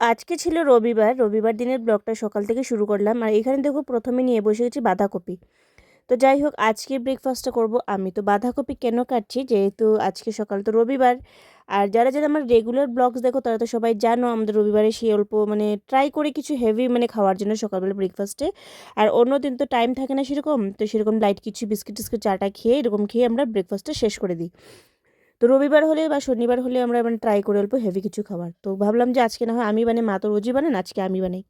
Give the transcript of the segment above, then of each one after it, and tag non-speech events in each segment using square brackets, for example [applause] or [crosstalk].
আজকে ছিল রবিবার রবিবার দিনের ব্লগটা সকাল থেকে শুরু করলাম। আর এখানে দেখো প্রথমে নিয়ে বসে গেছি বাঁধাকপি। তো যাই হোক, আজকে ব্রেকফাস্টটা করব আমি। তো বাঁধাকপি কেন কাটছি? যেহেতু আজকে সকাল তো রবিবার। আর যারা যারা আমার রেগুলার ব্লগস দেখো, তারা তো সবাই জানো আমাদের রবিবারে সেই অল্প মানে ট্রাই করে কিছু হেভি মানে খাওয়ার জন্য সকালবেলা ব্রেকফাস্টে আর অন্য দিন তো টাইম থাকে না সেরকম। তো সেরকম লাইট কিছু বিস্কিট টিস্কিট চাটা খেয়ে এরকম খেয়ে আমরা ব্রেকফাস্টটা শেষ করে দিই। তো রবিবার হলে বা শনিবার হলে আমরা মানে ট্রাই করে অল্প হেভি কিছু খাবার। তো ভাবলাম যে আজকে না হয় আমি বানাই, মা তো রোজই বানান আজকে আমি বানাই।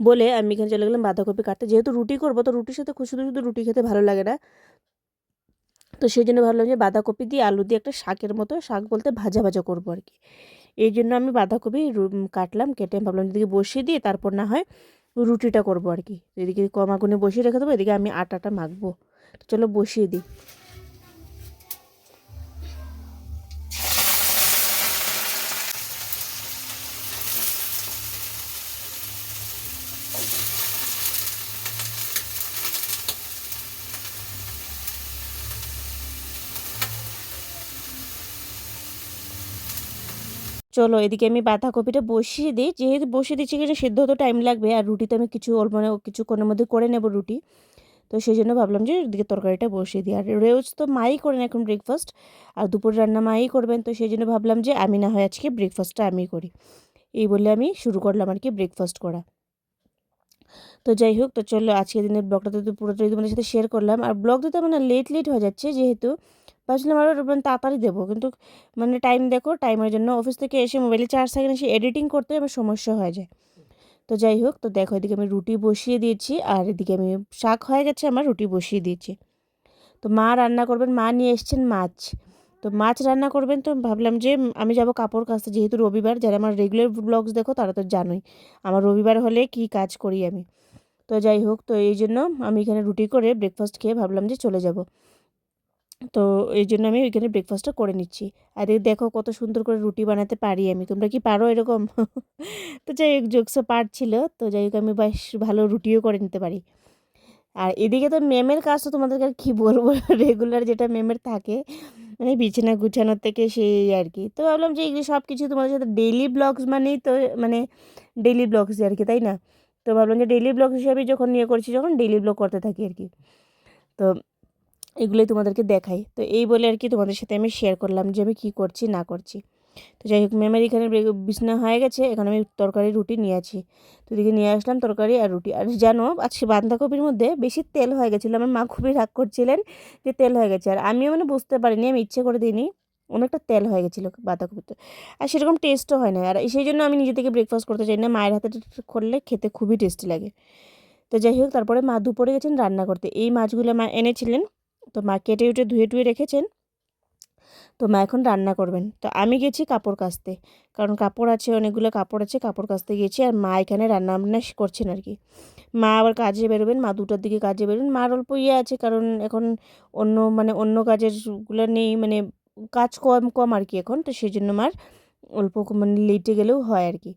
বলে আমি এখানে চলে গেলাম বাঁধাকপি কাটতে। যেহেতু রুটি করব, তো রুটির সাথে শুধু শুধু রুটি খেতে ভালো লাগে না। তো সেই জন্য ভাবলাম যে বাঁধাকপি দিয়ে আলু দিয়ে একটা শাকের মতো শাক বলতে ভাজা ভাজা করব আর কি। এই জন্য আমি বাঁধাকপি কাটলাম, কেটে ভাবলাম এদিকে বসিয়ে দিয়ে তারপর না হয় রুটিটা করব আর কি। এদিকে কম আগুনে বসিয়ে রেখে দেবো, এদিকে আমি আটাটা মাখবো। তো চলো বসিয়ে দিই। চলো এদিকে আমি বাঁধাকপিটা বসিয়ে দিই। যেহেতু বসিয়ে দিচ্ছি কিছু সিদ্ধ হতে টাইম লাগবে আর রুটি তো আমি কিছু অল্প মানে কিছুক্ষণের মধ্যে করে নেব রুটি। তো সেই জন্য ভাবলাম যে এদিকে তরকারিটা বসিয়ে দিই। আর রোজ তো মাই করেন এখন ব্রেকফাস্ট আর দুপুর রান্না মাই করবেন। তো সেই জন্য ভাবলাম যে আমি না হয় আজকে ব্রেকফাস্টটা আমি করি। এই বলে আমি শুরু করলাম আর কি ব্রেকফাস্ট করা। তো যাই হোক, তো চলো আজকের দিনের ব্লগটা তো পুরোটাই তোমাদের সাথে শেয়ার করলাম। আর ব্লগ দিতে মানে লেট লেট হয়ে যাচ্ছে যেহেতু ভাবছিলাম আরও মানে তাড়াতাড়ি দেবো। কিন্তু মানে টাইম দেখো টাইমের জন্য অফিস থেকে এসে মোবাইলে চার্জ থাকে না, সে এডিটিং করতে আমার সমস্যা হয়ে যায়। তো যাই হোক, তো দেখো এদিকে আমি রুটি বসিয়ে দিয়েছি, আর এদিকে আমি শাক হয়ে গেছে আমার, রুটি বসিয়ে দিয়েছি। তো মা রান্না করবেন, মা নিয়ে এসছেন মাছ। তো মাছ রান্না করবেন, তো ভাবলাম যে আমি যাব কাপড় কাচতে, যেহেতু রবিবার, যারা আমার রেগুলার ব্লগস দেখো তারা তো জানোই, আমার রবিবার হলে কি কাজ করি আমি। তো যাই হোক, তো এই জন্য আমি এখানে রুটি করে ব্রেকফাস্ট খেয়ে ভাবলাম যে চলে যাব। তো এই জন্য আমি ওইখানে ব্রেকফাস্টটা করে নিচ্ছি। আর দেখো কত সুন্দর করে রুটি বানাতে পারি আমি। তোমরা কি পারো এরকম? তো যাই হোক জোকসও পারছিল তো যাই হোক, আমি বেশ ভালো রুটিও করে নিতে পারি। আর এদিকে তো মেমের কাজ তো তোমাদেরকে আর কী বলব? [laughs] রেগুলার যেটা মেমের থাকে মানে বিছানা গুছানোর থেকে সেই আর কি। তো ভাবলাম যে এগুলো সব কিছু তোমাদের সাথে ডেইলি ব্লগস মানেই তো মানে ডেইলি ব্লগস আর কি, তাই না? তো ভাবলাম যে ডেইলি ব্লগ হিসাবে যখন নিয়ে করছি, যখন ডেইলি ব্লগ করতে থাকি আর কি। তো এগুলোই তোমাদেরকে দেখাই। তো এই বলে আর কি তোমাদের সাথে আমি শেয়ার করলাম যে আমি কী করছি, না করছি। তো যাই হোক মেমের এখানে বিছনা হয়ে গেছে, এখন আমি তরকারি, রুটি নিয়ে আছি। তো এদিকে নিয়ে আসলাম তরকারি আর রুটি। আর জানো, আজকে বাঁধাকপির মধ্যে বেশি তেল হয়ে গেছিল। আমার মা খুবই রাগ করছিলেন যে তেল হয়ে গেছে। আর আমিও মানে বুঝতে পারিনি, আমি ইচ্ছে করে দিইনি, অনেকটা তেল হয়ে গেছিল বাঁধাকপিতে আর সেরকম টেস্টও হয় না। আর সেই জন্য আমি নিজে থেকে ব্রেকফাস্ট করতে চাই না। মায়ের হাতে করলে খেতে খুবই টেস্টি লাগে। তো যাই হোক, তারপরে মা দুপুরে গেছেন রান্না করতে। এই মাছগুলো মা এনেছিলেন তো মা কেটে উঠে ধুয়ে টুয়ে রেখেছেন। তো মা এখন রান্না করবেন। তো আমি গেছি কাপড় কাচতে। কারণ কাপড় আছে, অনেকগুলো কাপড় আছে, কাপড় কাচতে গেছি আর মা এখানে রান্না বান্না করছেন আর কি। মা আবার কাজে বেরোবেন, মা দুটার দিকে কাজে বেরোবেন। মার অল্প ইয়ে আছে কারণ এখন অন্য মানে অন্য কাজেরগুলো নেই মানে কাজ কম কম আর কি এখন। তো সেই জন্য মার অল্প মানে লেটে গেলেও হয় আর কি।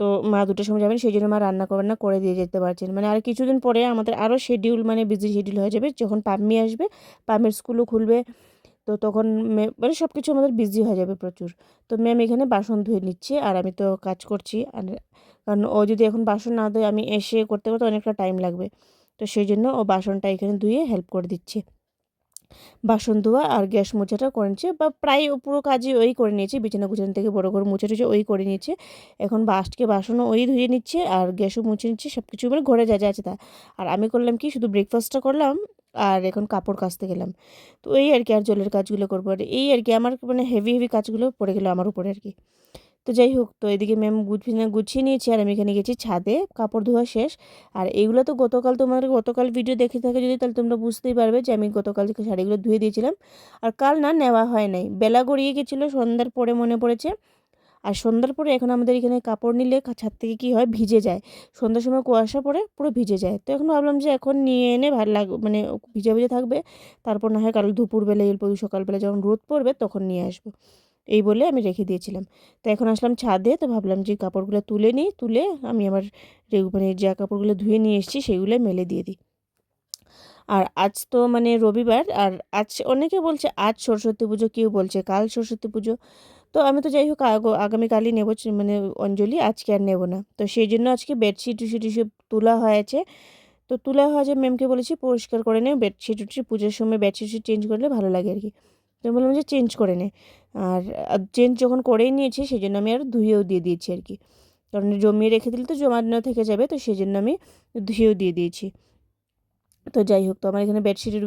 তো মা দুটোর সময় যাবেন সেই জন্য মা রান্না না, করে দিয়ে যেতে পারছেন। মানে আর কিছুদিন পরে আমাদের আরও শিডিউল মানে বিজি শিডিউল হয়ে যাবে, যখন পাম্মি আসবে, পাম্মির স্কুলও খুলবে, তো তখন মানে সব কিছু আমাদের বিজি হয়ে যাবে প্রচুর। তো ম্যাম এখানে বাসন ধুয়ে নিচ্ছে, আর আমি তো কাজ করছি, আর কারণ ও যদি এখন বাসন না ধুয়ে আমি এসে করতে করতে অনেকটা টাইম লাগবে, তো সেই জন্য ও বাসনটা এখানে ধুয়ে হেল্প করে দিচ্ছে। বাসন ধোয়া আর গ্যাস মোছাটা করে নিচ্ছে বা প্রায় পুরো কাজই ওই করে নিয়েছে, বিছানা গুছানো থেকে বড়ো করে মুছে টুছে ওই করে নিয়েছে। এখন বাসকে বাসনও ওই ধুয়ে নিচ্ছে আর গ্যাসও মুছে নিচ্ছে সব কিছু মানে ঘরে যা যা আছে তা। আর আমি করলাম কি শুধু ব্রেকফাস্টটা করলাম আর এখন কাপড় কাচতে গেলাম। তো এই আর কি, আর জলের কাজগুলো করব। আর এই আর কি, আমার মানে হেভি হেভি কাজগুলো পড়ে গেলো আমার উপরে আর কি। তো যাই হোক, তো এদিকে ম্যাম গুছিয়ে গুছিয়ে নিয়েছি আর আমি এখানে গেছি ছাদে, কাপড় ধোয়া শেষ। আর এইগুলো তো গতকাল তোমাদের গতকাল ভিডিও দেখে থাকে যদি তাহলে তোমরা বুঝতেই পারবে যে আমি গতকাল থেকে শাড়িগুলো ধুয়ে দিয়েছিলাম। আর কাল না নেওয়া হয় নাই। বেলা গড়িয়ে গেছিল, সন্ধ্যার পরে মনে পড়েছে। আর সন্ধ্যার পরে এখন আমাদের এখানে কাপড় নিলে ছাদ থেকে কী হয়? ভিজে যায়। সন্ধ্যার সময় কুয়াশা পড়ে, পুরো ভিজে যায়। তো এখন ভাবলাম যে এখন নিয়ে এনে ভালো লাগ মানে ভিজে ভিজে থাকবে। তারপর না হয় কাল দুপুরবেলা এলপো সকালবেলা যখন রোদ পড়বে তখন নিয়ে আসব। এই বলে আমি রেখে দিয়েছিলাম। তো এখন আসলাম ছাদে, তো ভাবলাম যে কাপড়গুলো তুলে নিই, তুলে আমি আমার মানে যা কাপড়গুলো ধুয়ে নিয়ে এসেছি সেগুলো মেলে দিয়ে দিই। আর আজ তো মানে রবিবার, আর আজ অনেকে বলছে আজ সরস্বতী পুজো, কেউ বলছে কাল সরস্বতী পুজো। তো আমি তো যাই হোক, আগ- আগামীকালই নেব মানে অঞ্জলি, আজকে আর নেব না। তো সেই জন্য আজকে বেডশিট টুশিট এসব তোলা হয়েছে। তো তোলা হয়েছে ম্যামকে বলেছি পরিষ্কার করে নে বেডশিট টুশিট পুজোর সময় বেডশিট চেঞ্জ করলে ভালো লাগে আর কি। আমি বললাম যে চেঞ্জ করে নে। আর চেঞ্জ যখন করেই নিয়েছি সেই জন্য আমি আর ধুয়েও দিয়ে দিয়েছি আর কি। কারণ জমিয়ে রেখে দিলে তো জমানো থেকে যাবে, তো সেই জন্য আমি ধুয়েও দিয়ে দিয়েছি। তো যাই হোক, তো আমার এখানে বেডশিটের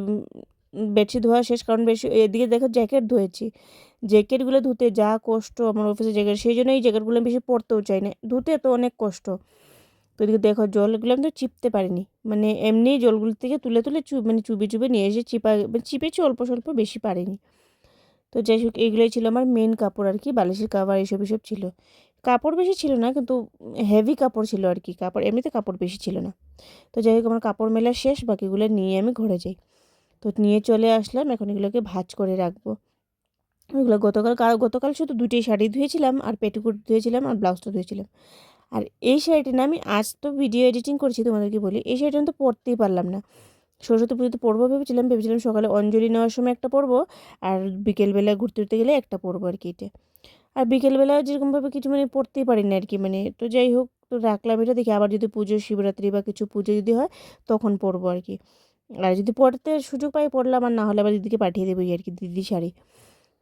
বেডশিট ধোয়া শেষ, কারণ বেশি এদিকে দেখো জ্যাকেট ধুয়েছি। জ্যাকেটগুলো ধুতে যা কষ্ট আমার অফিসে জ্যাকেট সেই জন্য এই জ্যাকেটগুলো বেশি পরতেও চাই না। ধুতে তো অনেক কষ্ট। তো এদিকে দেখো জলগুলো আমি তো চিপতে পারিনি। মানে এমনি জলগুলো থেকে তুলে তুলে চু মানে চুবি চুবে নিয়ে এসে চিপা মানে চিপেছি অল্প স্বল্প, বেশি পারিনি। তো যাই হোক এইগুলোই ছিল আমার মেন কাপড় আর কি, বালিশের কাভার এইসব এসব ছিল। কাপড় বেশি ছিল না, কিন্তু হেভি কাপড় ছিল আর কি, কাপড় এমনিতে কাপড় বেশি ছিল না। তো যাই হোক, আমার কাপড় মেলা শেষ, বাকিগুলো নিয়ে আমি ঘরে যাই। তো নিয়ে চলে আসলাম, এখন এগুলোকে ভাজ করে রাখব। এগুলো গতকাল, কাল, গতকাল শুধু দুটোই শাড়ি ধুয়েছিলাম, আর পেটিকুট ধুয়েছিলাম, আর ব্লাউজটা ধুয়েছিলাম। আর এই শাড়িটা না আমি আজ তো ভিডিও এডিটিং করছি, তোমাদেরকে বলি, এই শাড়িটা আমি তো পরতেই পারলাম না। সরস্বতী পুজোতে পরবো ভেবেছিলাম ভেবেছিলাম সকালে অঞ্জলি নেওয়ার সময় একটা পরবো আর বিকেলবেলা ঘুরতে ঘুরতে গেলে একটা পরবো আর কি এটা। আর বিকেলবেলা যেরকমভাবে কিছু মানে পড়তেই পারি না আর কি মানে তো যাই হোক, তো রাখলাম এটা, দেখি আবার যদি পুজো, শিবরাত্রি বা কিছু পুজো যদি হয়, তখন পরবো আর কি। আর যদি পড়তে সুযোগ পাই পড়লাম, আর না হলে আবার দিদিকে পাঠিয়ে দেবো আর কি, দিদি শাড়ি।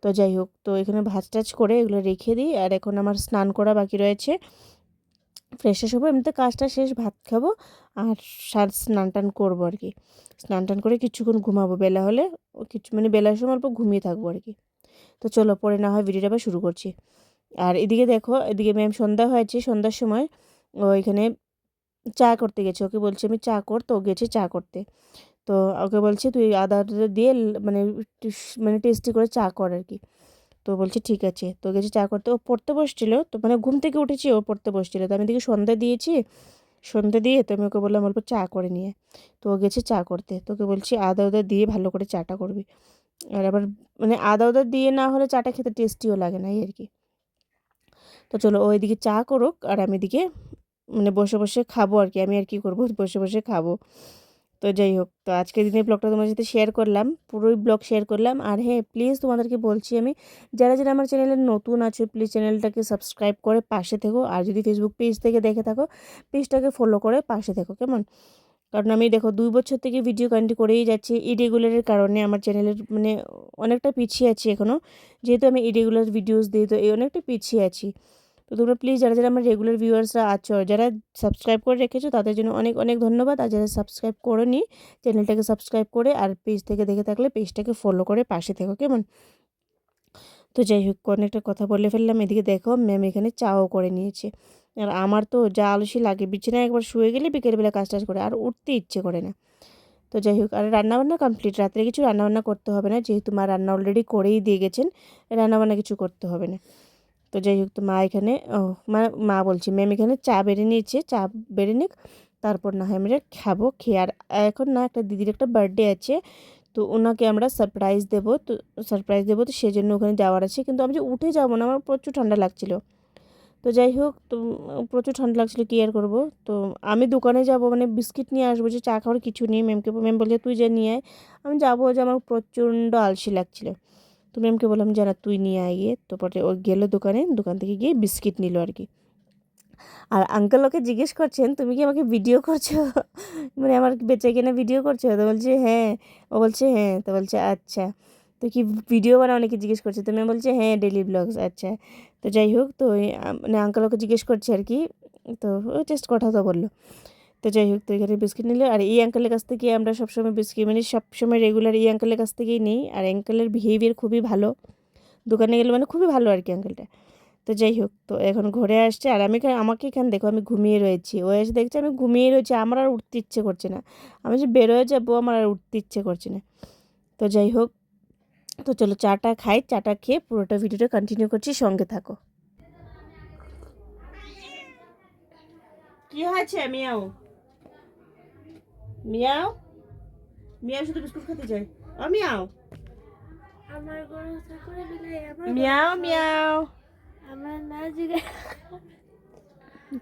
তো যাই হোক, তো এখানে ভাজ টাজ করে এগুলো রেখে দিই, আর এখন আমার স্নান করা বাকি রয়েছে। ফ্রেশ ট্রেশ হব, এমনিতে কাজটা শেষ, ভাত খাব আর সার স্নান টান করব আর কি। স্নান টান করে কিছুক্ষণ ঘুমাবো বেলা হলে কিছু মানে বেলার সময় অল্প ঘুমিয়ে থাকব আর কি। তো চলো পরে না হয় ভিডিওটা আবার শুরু করছি। আর এদিকে দেখো, এদিকে ম্যাম সন্ধ্যা হয়েছে, সন্ধ্যার সময় ও এখানে চা করতে গেছে। ওকে বলছে, আমি চা কর, তো গেছে চা করতে। তো ওকে বলছে, তুই আদা দিয়ে মানে মানে টেস্টি করে চা কর আর কি। তো বলছে, ঠিক আছে। তো গেছে চা করতে। ও পড়তে বসছিল, তো মানে ঘুম থেকে উঠেছি, ও পড়তে বসছিল। তো আমি দিকে সন্ধ্যা দিয়েছি, সন্ধ্যা দিয়ে তো আমি ওকে বললাম অল্প চা করে নিয়ে। তো ও গেছে চা করতে। তোকে বলছি, আদা উদা দিয়ে ভালো করে চাটা করবি। আর আবার মানে আদা উদা দিয়ে না হলে চাটা খেতে টেস্টিও লাগে না আর কি। তো চলো, ও এদিকে চা করুক, আর আমি এদিকে মানে বসে বসে খাব আর কি। আমি আর কি করব? বসে বসে খাব। তো যাই হোক, তো আজকের দিনের ব্লগটা তোমার সাথে শেয়ার করলাম, পুরোই ব্লগ শেয়ার করলাম। আর হ্যাঁ প্লিজ তোমাদেরকে বলছি আমি, যারা যারা আমার চ্যানেলে নতুন আছো প্লিজ চ্যানেলটাকে সাবস্ক্রাইব করে পাশে থেকো। আর যদি ফেসবুক পেজ থেকে দেখে থাকো পেজটাকে ফলো করে পাশে থেকো, কেমন? কারণ আমি দেখো, দুই বছর থেকে ভিডিও কন্টিনিউ করেই যাচ্ছি ইরেগুলারের কারণে আমার চ্যানেলের মানে অনেকটা পিছিয়ে আছি এখনও যেহেতু আমি ইরেগুলার ভিডিওস দিই তো এই অনেকটা পিছিয়ে আছি। তো তোমরা প্লিজ যারা যারা আমার রেগুলার ভিউয়ার্সরা আছো, যারা সাবস্ক্রাইব করে রেখেছো, তাদের জন্য অনেক অনেক ধন্যবাদ। আর যারা সাবস্ক্রাইব করে নি চ্যানেলটাকে সাবস্ক্রাইব করে আর পেজ থেকে দেখে থাকলে পেজটাকে ফলো করে পাশে থেকো, কেমন? তো যাই হোক, অনেকটা কথা বলে ফেললাম। এদিকে দেখো ম্যাম এখানে চাও করে নিয়েছে। আর আমার তো যা আলসি লাগে, বিছানায় একবার শুয়ে গেলে বিকেলবেলা কাজ টাজ করে, আর উঠতে ইচ্ছে করে না। তো যাই হোক, আর রান্নাবান্না কমপ্লিট রাত্রে কিছু রান্নাবান্না করতে হবে না, যেহেতু মা রান্না অলরেডি করেই দিয়ে গেছেন, রান্নাবান্না কিছু করতে হবে না। তো যাই হোক তো মা এখানে, ও, মা বলছি, ম্যাম এখানে চা বেড়ে নিয়েছে, চা বেড়ে নিক, তারপর না হয় আমরা খাব, খেয়ে। আর এখন না, একটা দিদির একটা বার্থডে আছে, তো ওনাকে আমরা সারপ্রাইজ দেবো, তো সারপ্রাইজ দেবো, তো সেজন্য ওখানে যাওয়ার আছে। কিন্তু আমি যে উঠে যাব না, আমার প্রচুর ঠান্ডা লাগছিল। তো যাই হোক তো প্রচুর ঠান্ডা লাগছিল, কী আর করব? তো আমি দোকানে যাব মানে বিস্কিট নিয়ে আসব, যে চা খাওয়ার কিছু নেই। ম্যামকে, ম্যাম বলছে, তুই যে নিয়ে আয়। আমি যাব, যে আমার প্রচণ্ড আলসি লাগছিল। তো ম্যামকে বললাম যারা তুই নিয়ে আয় গিয়ে। তো পরে ও গেলো দোকানে, দোকান থেকে গিয়ে বিস্কিট নিল আর কি। আর আঙ্কেল ওকে জিজ্ঞেস করছেন, তুমি কি আমাকে ভিডিও করছ? [laughs] মানে আমার বেচে কিনা ভিডিও করছ? তো বলছে হ্যাঁ। ও বলছে হ্যাঁ। তো বলছে আচ্ছা। তো কি ভিডিও বানা অনেকে জিজ্ঞেস করছে। তো ম্যাম বলছে হ্যাঁ ডেলি ব্লগস আচ্ছা। তো যাই হোক, তো মানে আঙ্কেল ওকে জিজ্ঞেস করছে আর কি। তো টেস্ট কথা তো বলল। তো যাই হোক, তো এখানে বিস্কিট নিলে, আর এই আঙ্কেলের কাছ থেকে আমরা সবসময় বিস্কিট মানে সবসময় রেগুলার এই আঙ্কেলের কাছ থেকেই নিই। আর অ্যাঙ্কেলের বিহেভিয়ার খুবই ভালো। দোকানে গেলে মানে খুবই ভালো আর কি আঙ্কেলটা তো যাই হোক, তো এখন ঘরে আসছে, আর আমি আমাকে এখানে দেখো, আমি ঘুমিয়ে রয়েছি। ও এসে দেখছে আমি ঘুমিয়ে রয়েছি, আমার আর উঠতে ইচ্ছে করছে না। আমি যে বেরোয় যাব, আমার আর উঠতে ইচ্ছে করছে না। তো যাই হোক, তো চলো চাটা খাই, চাটা খেয়ে পুরোটা ভিডিওটা কন্টিনিউ করছি, সঙ্গে থাকো। কি হয়েছে, মিয়াও? মিয়াও? মিয়াও শুধু বিস্কুট খেতে চাই ও মিয়াও? আমার গরু করে দিলে আমার মিয়াও মিয়াও। আমার না জিগে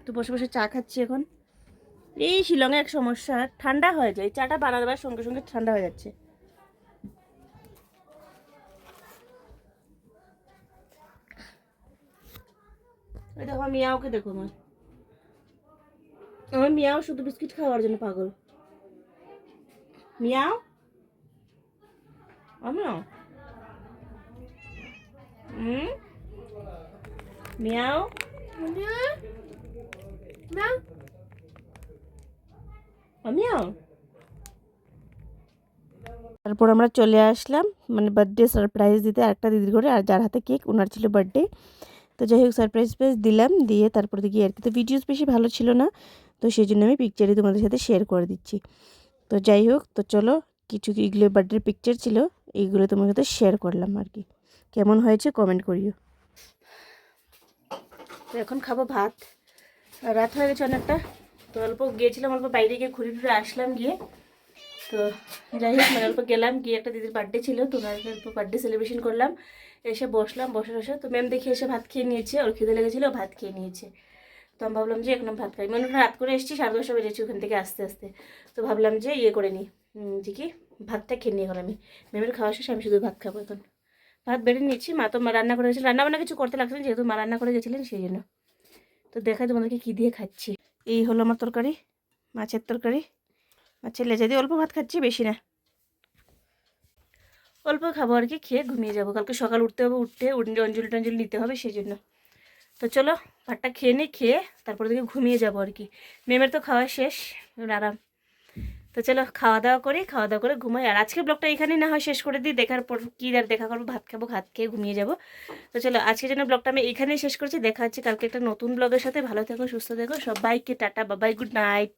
তো বসে বসে চা খাচ্ছি এখন। এই শিলংয়ে এক সমস্যা ঠান্ডা হয়ে যায়। চাটা বানাবার সঙ্গে সঙ্গে ঠান্ডা হয়ে যাচ্ছে। দেখো মিয়াওকে দেখো আমার আমার মিয়াও শুধু বিস্কিট খাওয়ার জন্য পাগল। মিয়াও আমিও হুম মিয়াও আমিও তারপর আমরা চলে আসলাম মানে বার্থডে সারপ্রাইজ দিতে আরেকটা দিদির ঘরে, আর যার হাতে কেক ওনার ছিল বার্থডে তো যাই হোক সারপ্রাইজ প্রাইজ দিলাম, দিয়ে তারপর দেখি আর কি। তো ভিডিওস বেশি ভালো ছিল না, তো সেই জন্য আমি পিকচারই তোমাদের সাথে শেয়ার করে দিচ্ছি। তো যাই হোক, তো চলো কিছু এগুলো বার্থডের পিকচার ছিল, এইগুলো তোমার সাথে শেয়ার করলাম আর কি। কেমন হয়েছে কমেন্ট করিও। তো এখন খাব ভাত। রাত হয়ে গেছে অনেকটা, তো অল্প গিয়েছিলাম, অল্প বাইরে গিয়ে ঘুরে ঘুরে আসলাম গিয়ে। তো যাই হোক মানে অল্প গেলাম, গিয়ে একটা দিদির বার্থডে ছিল, তো ওনার অল্প বার্থডে সেলিব্রেশন করলাম। এসে বসলাম, বসে বসে, তো ম্যাম দেখে এসে ভাত খেয়ে নিয়েছে, ওর খিদে লেগেছিলো ভাত খেয়ে নিয়েছে। তো আমি ভাবলাম যে এখন ভাত খাই। মানে রাত করে এসেছি সাড়ে দশটা বেজেছি ওখান থেকে আস্তে আস্তে। তো ভাবলাম যে ইয়ে করে নিই যে কি ভাতটা খেয়ে নিই এখন আমি। মেমের খাওয়া শেষে আমি শুধু ভাত খাব এখন। ভাত বেড়ে নিচ্ছি মা তো মা রান্না করে গেছিলেন রান্না বান্না কিছু করতে লাগছে না, যেহেতু মা রান্না করে গেছিলেন সেই জন্য। তো দেখাই তোমাদেরকে কী দিয়ে খাচ্ছি। এই হলো আমার তরকারি মাছের তরকারি। মাছের লেজা দিয়ে অল্প ভাত খাচ্ছি বেশি না। অল্প খাব আর কি খেয়ে ঘুমিয়ে যাব। কালকে সকাল উঠতে হবে উঠতে অঞ্জলি টঞ্জলি নিতে হবে সেই জন্য। তো চলো ভাতটা খেয়ে নিই খেয়ে তারপর দেখি ঘুমিয়ে যাব আর কি। মেমের তো খাওয়া শেষ আরাম তো চলো খাওয়া দাওয়া করি, খাওয়া দাওয়া করে ঘুমাই। আর আজকে ব্লগটা এখানেই না হয় শেষ করে দিই, দেখার পর কী আর দেখা করব, ভাত খাব, ভাত খেয়ে ঘুমিয়ে যাব। তো চলো আজকে যেন ব্লগটা আমি এখানেই শেষ করছি, দেখা হচ্ছে কালকে একটা নতুন ব্লগের সাথে। ভালো থাকো, সুস্থ থাকো সব সবাইকে টাটা বাবাই গুড নাইট